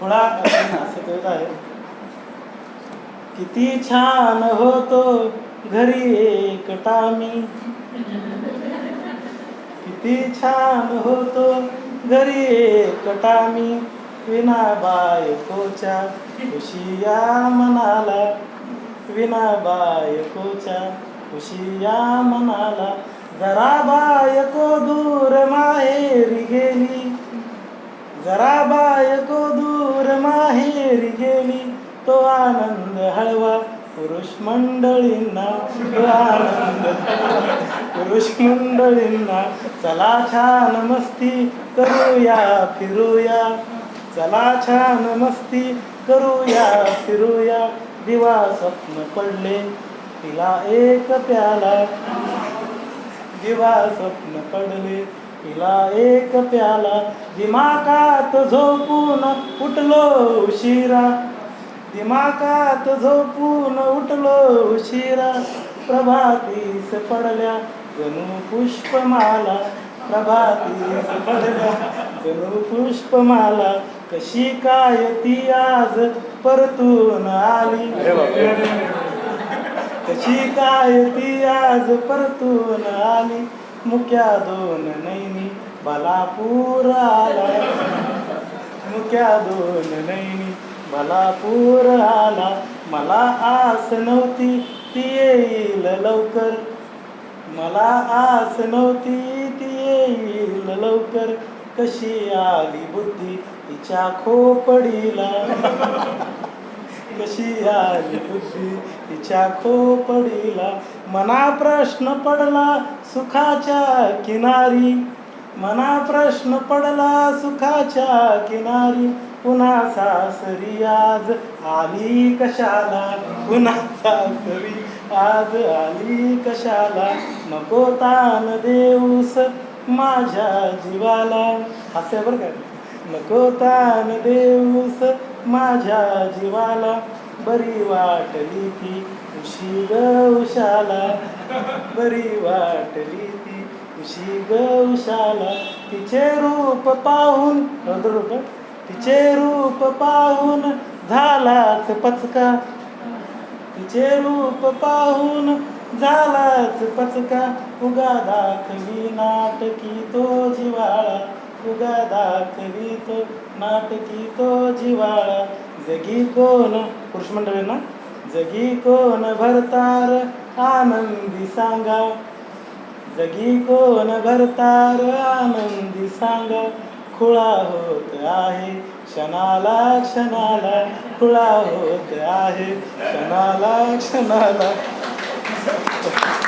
खुळा असं ते आहे किती छान होतो घरी एकटा मी किती छान होतो घरी एकटा मी विना बायकोच्या खुशिया मनाला. विना बायकोच्या खुशिया मनाला. जरा बायको दूर माहेरी गेली. जरा बायको माहेरी गेली तो आनंद हळवा. पुरुष मंडळींना तो आनंद. पुरुष मंडळींना चला छान मस्ती करूया फिरूया. चला छान मस्ती करूया फिरूया. दिवा स्वप्न पडले तिला एक प्याला. दिवा स्वप्न पडले तिला एक प्याला दिमाकात झोपून उठलो उशिरा. दिमाकात झोपून उठलो उशिरा. प्रभातीस पडल्या जणू पुष्पमाला. प्रभातीस पडल्या जणू पुष्पमाला. कशी काय ती आज परतून आली? कशी काय ती आज परतून आली? मुक्या दोन नैनी बलापूर आला मुक्या दोन नैनी बलापूर आला मला आस नव्हती ती येईल लवकर. मला आस नव्हती ती येईल लवकर. कशी आली बुद्धी तिच्या खोपडीला. कशी आली बुद्धी? तिच्या खोपडीला मना प्रश्न पडला सुखाच्या किनारी. मना प्रश्न पडला सुखाच्या किनारी. पुन्हा सासरी आज आली कशाला? पुन्हा सासरी आज आली कशाला? नको तान देऊस माझ्या जीवाला. हास्य बरं का? नको तान देऊस माझ्या जीवाला. बरी वाटली ती उशी ग उशाला बरी वाटली ती उशी ग उशाला तिचे रूप पाहून रूप तिचे रूप पाहून झालाच पचका. तिचे रूप पाहून झालाच पचका. उगा दाखवी नाटकी तो जिवाळा फुगा दाखवी नाटकी तो जिवाळा. जगी कोण पुरुष मंडळींना? जगी कोण भरतार? आनंदी सांगा. जगी कोण भरतार? आनंदी सांगा. खुळा होत आहे क्षणाला क्षणाला. खुळा होत आहे क्षणाला क्षणाला.